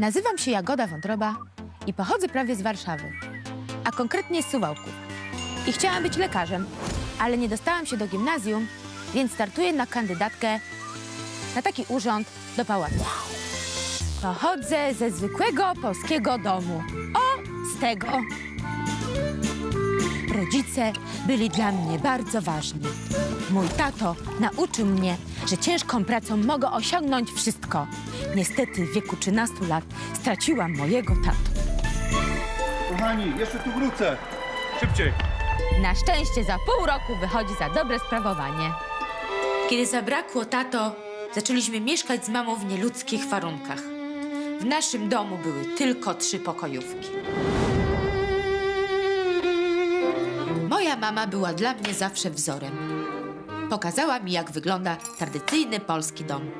Nazywam się Jagoda Wątroba i pochodzę prawie z Warszawy, a konkretnie z Suwałków. I chciałam być lekarzem, ale nie dostałam się do gimnazjum, więc startuję na kandydatkę na taki urząd do pałacu. Pochodzę ze zwykłego polskiego domu. O, z tego. Rodzice byli dla mnie bardzo ważni. Mój tato nauczył mnie, że ciężką pracą mogę osiągnąć wszystko. Niestety w wieku 13 lat straciłam mojego tato. Kochani, jeszcze tu wrócę. Szybciej. Na szczęście za pół roku wychodzi za dobre sprawowanie. Kiedy zabrakło tato, zaczęliśmy mieszkać z mamą w nieludzkich warunkach. W naszym domu były tylko trzy pokojówki. Moja mama była dla mnie zawsze wzorem. Pokazała mi, jak wygląda tradycyjny polski dom.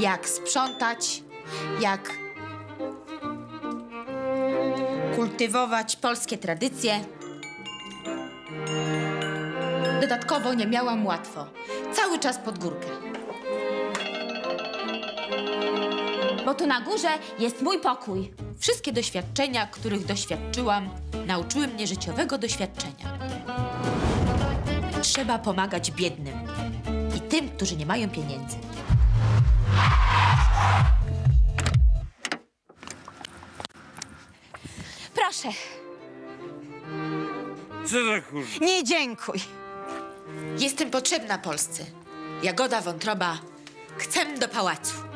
Jak sprzątać, jak kultywować polskie tradycje. Dodatkowo nie miałam łatwo. Cały czas pod górkę. Bo tu na górze jest mój pokój. Wszystkie doświadczenia, których doświadczyłam, nauczyły mnie życiowego doświadczenia. Trzeba pomagać biednym i tym, którzy nie mają pieniędzy. Proszę, Co za kur... nie dziękuj. Jestem potrzebna Polsce. Jagoda Wątroba, chcę do pałacu.